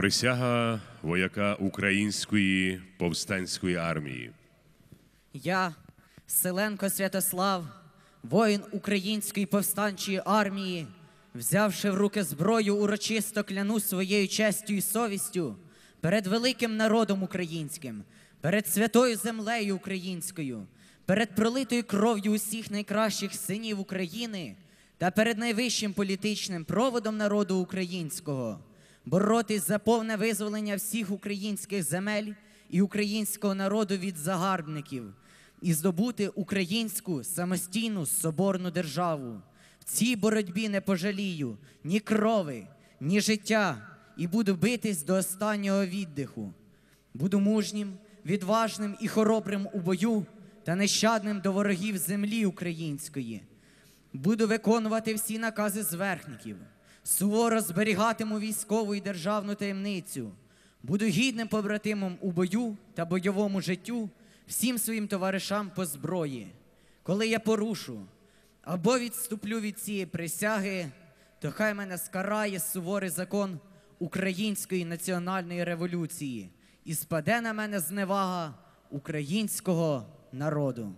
Присяга вояка Української повстанської армії. Я, Селенко Святослав, воїн Української повстанчої армії, взявши в руки зброю, урочисто кляну своєю честю і совістю перед великим народом українським, перед святою землею українською, перед пролитою кров'ю усіх найкращих синів України та перед найвищим політичним проводом народу українського боротись за повне визволення всіх українських земель і українського народу від загарбників і здобути українську самостійну соборну державу. В цій боротьбі не пожалію ні крови, ні життя, і буду битись до останнього віддиху. Буду мужнім, відважним і хоробрим у бою та нещадним до ворогів землі української. Буду виконувати всі накази зверхників, суворо зберігатиму військову і державну таємницю. Буду гідним побратимом у бою та бойовому життю всім своїм товаришам по зброї. Коли я порушу або відступлю від цієї присяги, то хай мене скарає суворий закон Української національної революції і спаде на мене зневага українського народу.